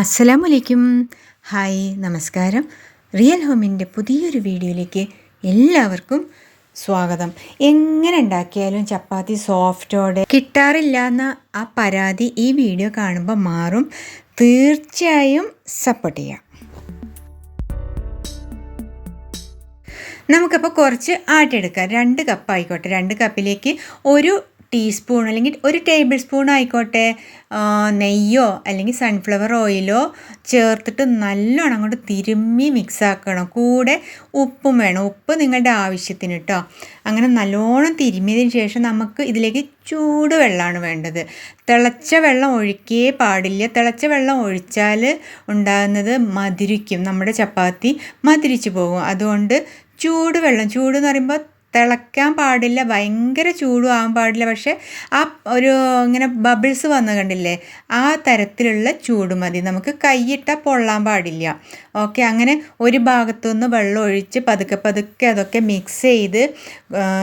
അസ്സലാമു അലൈക്കും ഹായ് നമസ്കാരം. റിയൽ ഹോമിന്റെ പുതിയൊരു വീഡിയോയിലേക്ക് എല്ലാവർക്കും സ്വാഗതം. എങ്ങനെ ഉണ്ടാക്കിയാലും ചപ്പാത്തി സോഫ്റ്റോടെ കിട്ടാറില്ല എന്ന ആ പരാതി ഈ വീഡിയോ കാണുമ്പോൾ മാറും. തീർച്ചയായും സപ്പോർട്ട് ചെയ്യാം. നമുക്കപ്പോൾ കുറച്ച് ആട്ടെടുക്കാം രണ്ട് കപ്പ് ആയിക്കോട്ടെ. രണ്ട് കപ്പിലേക്ക് ഒരു ടീസ്പൂൺ അല്ലെങ്കിൽ ഒരു ടേബിൾ സ്പൂൺ ആയിക്കോട്ടെ നെയ്യോ അല്ലെങ്കിൽ സൺഫ്ലവർ ഓയിലോ ചേർത്തിട്ട് നല്ലോണം അങ്ങോട്ട് തിരുമ്മി മിക്സ് ആക്കണം. കൂടെ ഉപ്പും വേണം. ഉപ്പ് നിങ്ങളുടെ ആവശ്യത്തിന് കേട്ടോ അങ്ങനെ നല്ലോണം തിരുമ്മിയതിന് ശേഷം നമുക്ക് ഇതിലേക്ക് ചൂട് വെള്ളമാണ് വേണ്ടത്. തിളച്ച വെള്ളം ഒഴിക്കേ പാടില്ല. തിളച്ച വെള്ളം ഒഴിച്ചാൽ ഉണ്ടാകുന്നത് മധുരിക്കും. നമ്മുടെ ചപ്പാത്തി മധുരിച്ചു പോകും. അതുകൊണ്ട് ചൂടുവെള്ളം ചൂട് എന്ന് പറയുമ്പോൾ തിളയ്ക്കാൻ പാടില്ല ഭയങ്കര ചൂടും ആകാൻ പാടില്ല. പക്ഷേ ആ ഒരു ഇങ്ങനെ ബബിൾസ് വന്ന് കണ്ടില്ലേ ആ തരത്തിലുള്ള ചൂട് മതി. നമുക്ക് കൈയിട്ടാൽ പൊള്ളാൻ പാടില്ല. ഓക്കെ അങ്ങനെ ഒരു ഭാഗത്തുനിന്ന് വെള്ളം ഒഴിച്ച് പതുക്കെ പതുക്കെ അതൊക്കെ മിക്സ് ചെയ്ത്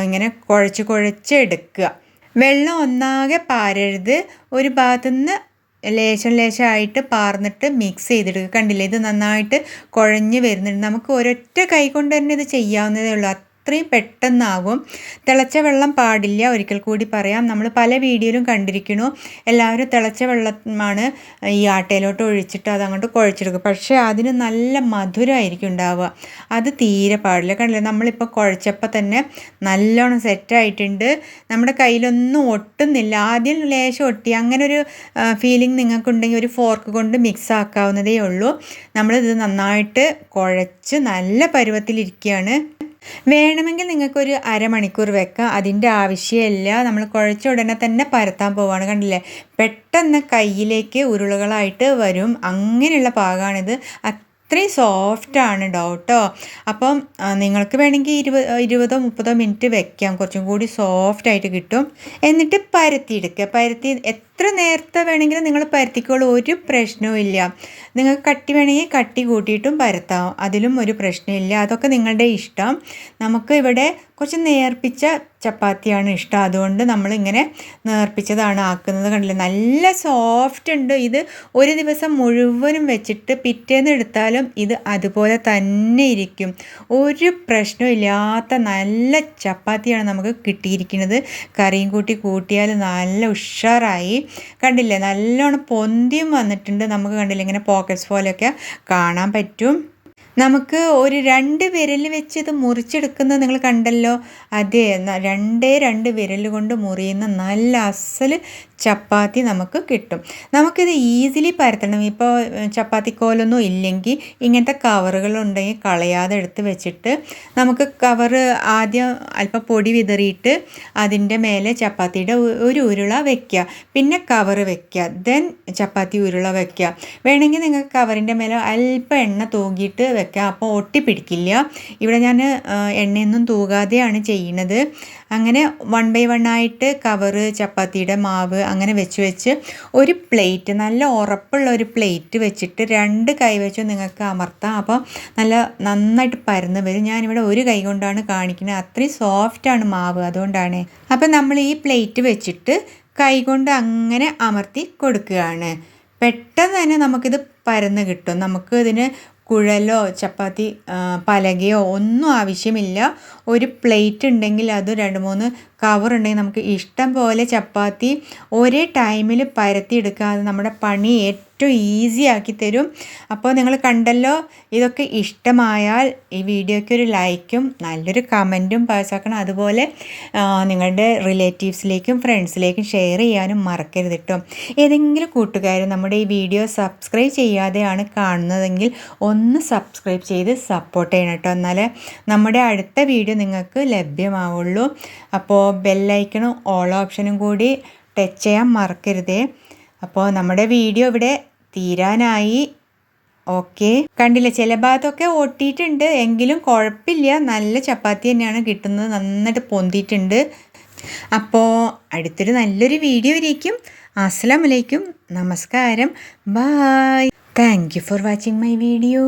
ഇങ്ങനെ കുഴച്ച് കുഴച്ച് എടുക്കുക. വെള്ളം ഒന്നാകെ പാരരുത്. ഒരു ഭാഗത്തുനിന്ന് ലേശം ലേശമായിട്ട് പാർന്നിട്ട് മിക്സ് ചെയ്തെടുക്കുക. കണ്ടില്ലേ ഇത് നന്നായിട്ട് കുഴഞ്ഞ് വരുന്നുണ്ട്. നമുക്ക് ഒരൊറ്റ കൈ കൊണ്ട് തന്നെ ഇത് ചെയ്യാവുന്നതേ ഉള്ളൂ. അത്രയും പെട്ടെന്നാകും. തിളച്ച വെള്ളം പാടില്ല ഒരിക്കൽ കൂടി പറയാം. നമ്മൾ പല വീഡിയോയിലും കണ്ടിരിക്കുന്നു. എല്ലാവരും തിളച്ച വെള്ളമാണ് ഈ ആട്ടയിലോട്ട് ഒഴിച്ചിട്ട് അത് അങ്ങോട്ട് കുഴച്ചെടുക്കും. പക്ഷേ അതിന് നല്ല മധുരമായിരിക്കും ഉണ്ടാവുക. അത് തീരെ പാടില്ല. കണ്ടില്ലേ? നമ്മളിപ്പോൾ കുഴച്ചപ്പോൾ തന്നെ നല്ലോണം സെറ്റായിട്ടുണ്ട്. നമ്മുടെ കയ്യിലൊന്നും ഒട്ടുന്നില്ല. ആദ്യം ലേശം ഒട്ടി. അങ്ങനെ ഒരു ഫീലിംഗ് നിങ്ങൾക്കുണ്ടെങ്കിൽ ഒരു ഫോർക്ക് കൊണ്ട് മിക്സ് ആക്കാവുന്നതേ ഉള്ളൂ. നമ്മളിത് നന്നായിട്ട് കുഴച്ച് നല്ല പരുവത്തിലിരിക്കുകയാണ്. വേണമെങ്കിൽ നിങ്ങൾക്കൊരു അരമണിക്കൂർ വെക്കാം. അതിന്റെ ആവശ്യമില്ല. നമ്മൾ കുഴച്ച ഉടനെ തന്നെ പരത്താൻ പോവാണ്. കണ്ടില്ലേ? പെട്ടെന്ന് കയ്യിലേക്ക് ഉരുളകളായിട്ട് വരും. അങ്ങനെയുള്ള പാകമാണിത് അത്രയും സോഫ്റ്റാണ് ഡോട്ടോ അപ്പം നിങ്ങൾക്ക് വേണമെങ്കിൽ ഇരുപത് ഇരുപതോ മുപ്പതോ മിനിറ്റ് വെക്കാം. കുറച്ചും കൂടി സോഫ്റ്റായിട്ട് കിട്ടും. എന്നിട്ട് പരത്തിയെടുക്കുക. പരത്തി എത്ര നേരത്തെ വേണമെങ്കിലും നിങ്ങൾ പരത്തിക്കോളൂ ഒരു പ്രശ്നവും ഇല്ല. നിങ്ങൾക്ക് കട്ടി വേണമെങ്കിൽ കട്ടി കൂട്ടിയിട്ടും പരത്താം അതിലും ഒരു പ്രശ്നമില്ല. അതൊക്കെ നിങ്ങളുടെ ഇഷ്ടം. നമുക്ക് ഇവിടെ കുറച്ച് നേർപ്പിച്ച ചപ്പാത്തിയാണ് ഇഷ്ടം. അതുകൊണ്ട് നമ്മളിങ്ങനെ നേർപ്പിച്ചതാണ് ആക്കുന്നത് കണ്ടില്ലേ? നല്ല സോഫ്റ്റ് ഉണ്ട്. ഇത് ഒരു ദിവസം മുഴുവനും വെച്ചിട്ട് പിറ്റേന്ന് എടുത്താലും ഇത് അതുപോലെ തന്നെ ഇരിക്കും. ഒരു പ്രശ്നമില്ലാത്ത നല്ല ചപ്പാത്തിയാണ് നമുക്ക് കിട്ടിയിരിക്കുന്നത്. കറിയും കൂട്ടി കൂട്ടിയാൽ നല്ല ഉഷാറായി. കണ്ടില്ലേ? നല്ലോണം പൊന്തിയും വന്നിട്ടുണ്ട്. നമുക്ക് കണ്ടില്ല ഇങ്ങനെ പോക്കറ്റ്സ് പോലെയൊക്കെ കാണാൻ പറ്റും. നമുക്ക് ഒരു രണ്ട് വിരൽ വെച്ച് ഇത് മുറിച്ചെടുക്കുന്നത് നിങ്ങൾ കണ്ടല്ലോ? അതെ രണ്ടേ രണ്ട് വിരൽ കൊണ്ട് മുറിയുന്ന നല്ല അസൽ ചപ്പാത്തി നമുക്ക് കിട്ടും. നമുക്കിത് ഈസിലി പരത്തണം. ഇപ്പോൾ ചപ്പാത്തിക്കോലൊന്നും ഇല്ലെങ്കിൽ ഇങ്ങനത്തെ കവറുകളുണ്ടെങ്കിൽ കളയാതെ എടുത്ത് വെച്ചിട്ട് നമുക്ക് കവറ് ആദ്യം അല്പം പൊടി വിതറിയിട്ട് അതിന്റെ മേലെ ചപ്പാത്തിയുടെ ഒരു ഉരുള വെക്കുക പിന്നെ കവറ് വെക്കുക ദെൻ ചപ്പാത്തി ഉരുള വെക്കുക വേണമെങ്കിൽ നിങ്ങൾക്ക് കവറിന്റെ മേലെ അല്പം എണ്ണ തൂകിയിട്ട് വെക്കാം അപ്പോൾ ഒട്ടിപ്പിടിക്കില്ല ഇവിടെ ഞാൻ എണ്ണയൊന്നും തൂകാതെയാണ് ചെയ്യുന്നത്. അങ്ങനെ വൺ ബൈ വൺ ആയിട്ട് കവറ് ചപ്പാത്തിയുടെ മാവ് അങ്ങനെ വെച്ച് വെച്ച് ഒരു പ്ലേറ്റ് നല്ല ഉറപ്പുള്ള ഒരു പ്ലേറ്റ് വെച്ചിട്ട് രണ്ട് കൈ വെച്ച് നിങ്ങൾക്ക് അമർത്താം. അപ്പോൾ നല്ല നന്നായിട്ട് പരന്ന് വരും. ഞാനിവിടെ ഒരു കൈ കൊണ്ടാണ് കാണിക്കുന്നത്. അത്രയും സോഫ്റ്റാണ് മാവ് അതുകൊണ്ടാണ്. അപ്പോൾ നമ്മൾ ഈ പ്ലേറ്റ് വെച്ചിട്ട് കൈ കൊണ്ട് അങ്ങനെ അമർത്തി കൊടുക്കുകയാണ്. പെട്ടെന്ന് തന്നെ നമുക്കിത് പരന്ന് കിട്ടും. നമുക്ക് ഇതിന് കുഴലോ ചപ്പാത്തി പലകയോ ഒന്നും ആവശ്യമില്ല. ഒരു പ്ലേറ്റ് ഉണ്ടെങ്കിൽ അത് രണ്ട് മൂന്ന് കവർ ഉണ്ടെങ്കിൽ നമുക്ക് ഇഷ്ടം പോലെ ചപ്പാത്തി ഒരേ ടൈമിൽ പരത്തിയെടുക്കാതെ നമ്മുടെ പണി ഏറ്റവും ഈസി ആക്കി തരും. അപ്പോൾ നിങ്ങൾ കണ്ടല്ലോ ഇതൊക്കെ ഇഷ്ടമായാൽ ഈ വീഡിയോയ്ക്ക് ഒരു ലൈക്കും നല്ലൊരു കമന്റും പാസ്സാക്കണം അതുപോലെ നിങ്ങളുടെ റിലേറ്റീവ്സിലേക്കും ഫ്രണ്ട്സിലേക്കും ഷെയർ ചെയ്യാനും മറക്കരുത് കേട്ടോ ഏതെങ്കിലും കൂട്ടുകാർ നമ്മുടെ ഈ വീഡിയോ സബ്സ്ക്രൈബ് ചെയ്യാതെയാണ് കാണുന്നതെങ്കിൽ ഒന്ന് സബ്സ്ക്രൈബ് ചെയ്ത് സപ്പോർട്ട് ചെയ്യണം കേട്ടോ എന്നാലേ നമ്മുടെ അടുത്ത വീഡിയോ നിങ്ങൾക്ക് ലഭ്യമാവുള്ളൂ. അപ്പോൾ ബെല്ലൈക്കണും ഓൾ ഓപ്ഷനും കൂടി ടച്ച് ചെയ്യാൻ മറക്കരുതേ. അപ്പോൾ നമ്മുടെ വീഡിയോ ഇവിടെ തീരാനായി. ഓക്കെ. കണ്ടില്ല ചില ഭാഗത്തൊക്കെ ഒട്ടിയിട്ടുണ്ട് എങ്കിലും കുഴപ്പമില്ല. നല്ല ചപ്പാത്തി തന്നെയാണ് കിട്ടുന്നത്. നന്നായിട്ട് പൊന്തിയിട്ടുണ്ട്. അപ്പോൾ അടുത്തൊരു നല്ലൊരു വീഡിയോ ഇരിക്കും അസ്സാം വലൈക്കും നമസ്കാരം. Bye thank you for watching my video